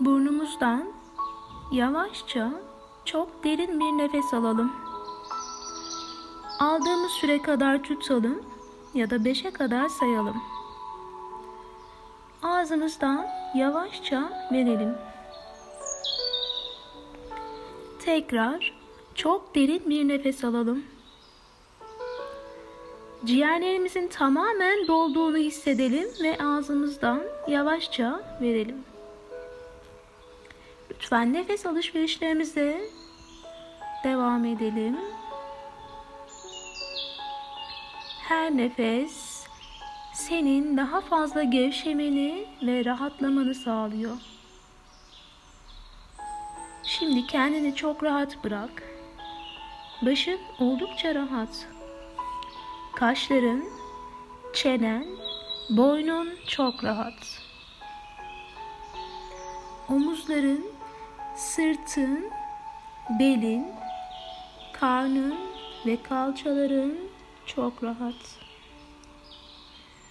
Burnumuzdan yavaşça çok derin bir nefes alalım. Aldığımız süre kadar tutalım ya da beşe kadar sayalım. Ağzımızdan yavaşça verelim. Tekrar çok derin bir nefes alalım. Ciğerlerimizin tamamen dolduğunu hissedelim ve ağzımızdan yavaşça verelim. Lütfen nefes alışverişlerimize devam edelim. Her nefes senin daha fazla gevşemeni ve rahatlamanı sağlıyor. Şimdi kendini çok rahat bırak. Başın oldukça rahat. Kaşların, çenen, boynun çok rahat. Omuzların, sırtın, belin, karnın ve kalçaların çok rahat.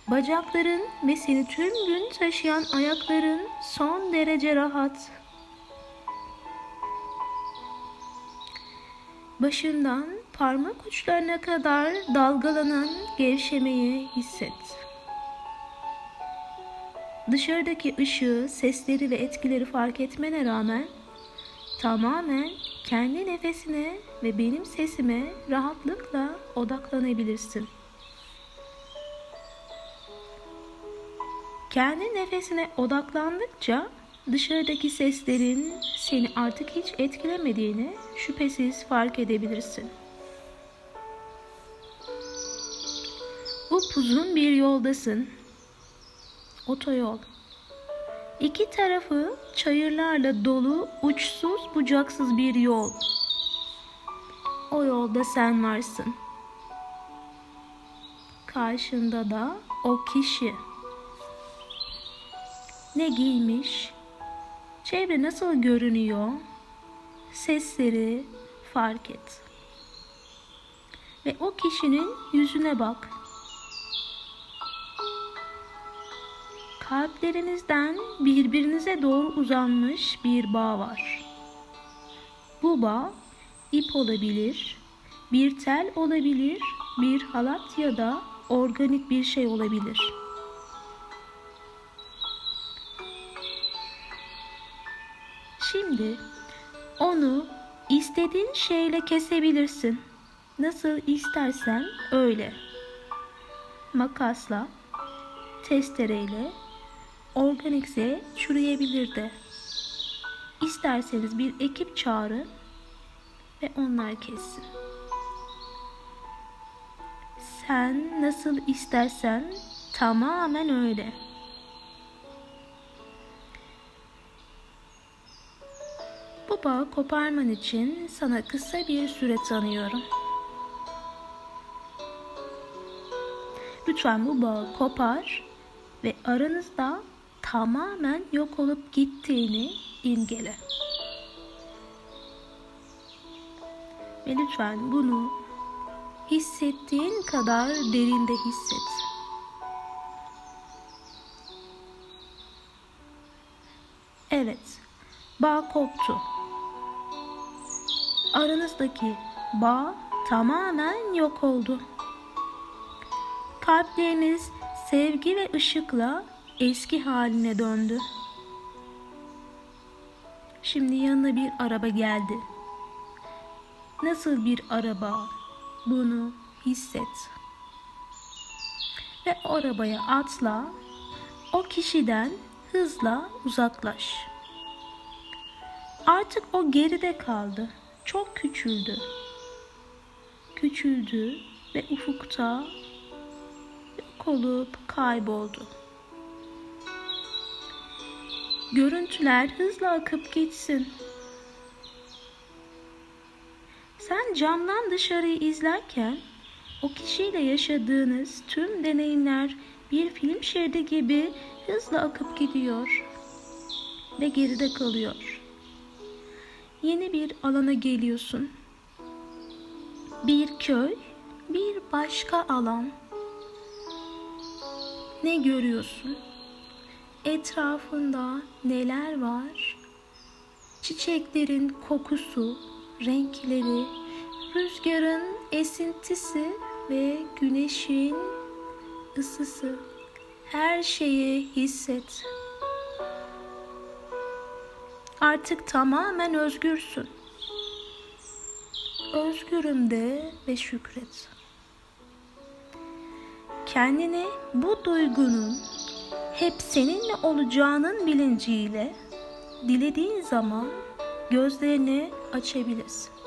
Bacakların ve seni tüm gün taşıyan ayakların son derece rahat. Başından parmak uçlarına kadar dalgalanan gevşemeyi hisset. Dışarıdaki ışığı, sesleri ve etkileri fark etmene rağmen tamamen kendi nefesine ve benim sesime rahatlıkla odaklanabilirsin. Kendi nefesine odaklandıkça dışarıdaki seslerin seni artık hiç etkilemediğini şüphesiz fark edebilirsin. Upuzun bir yoldasın. Otoyol. İki tarafı çayırlarla dolu uçsuz bucaksız bir yol. O yolda sen varsın. Karşında da o kişi. Ne giymiş? Çevre nasıl görünüyor? Sesleri fark et. Ve o kişinin yüzüne bak. Kalplerinizden birbirinize doğru uzanmış bir bağ var. Bu bağ ip olabilir, bir tel olabilir, bir halat ya da organik bir şey olabilir. Şimdi onu istediğin şeyle kesebilirsin. Nasıl istersen öyle. Makasla, testereyle, organikse çürüyebilir de. İsterseniz bir ekip çağırın ve onlar kessin. Sen nasıl istersen tamamen öyle. Bu bağı koparman için sana kısa bir süre tanıyorum. Lütfen bu bağı kopar ve aranızda tamamen yok olup gittiğini imgele. Ve lütfen bunu hissettiğin kadar derinde hisset. Evet, bağ koptu. Aranızdaki bağ tamamen yok oldu. Kalpleriniz sevgi ve ışıkla eski haline döndü. Şimdi yanına bir araba geldi. Nasıl bir araba? Bunu hisset. Ve arabaya atla, o kişiden hızla uzaklaş. Artık o geride kaldı. Çok küçüldü. Küçüldü ve ufukta yok olup kayboldu. Görüntüler hızla akıp gitsin. Sen camdan dışarıyı izlerken o kişiyle yaşadığınız tüm deneyimler bir film şeridi gibi hızla akıp gidiyor ve geride kalıyor. Yeni bir alana geliyorsun. Bir köy, bir başka alan. Ne görüyorsun? Etrafında neler var çiçeklerin kokusu, renkleri, rüzgarın esintisi ve güneşin ısısı. Her şeyi hisset. Artık tamamen özgürsün. Özgürüm de ve şükret. Kendini bu duygunun hep seninle olacağının bilinciyle dilediğin zaman gözlerini açabilirsin.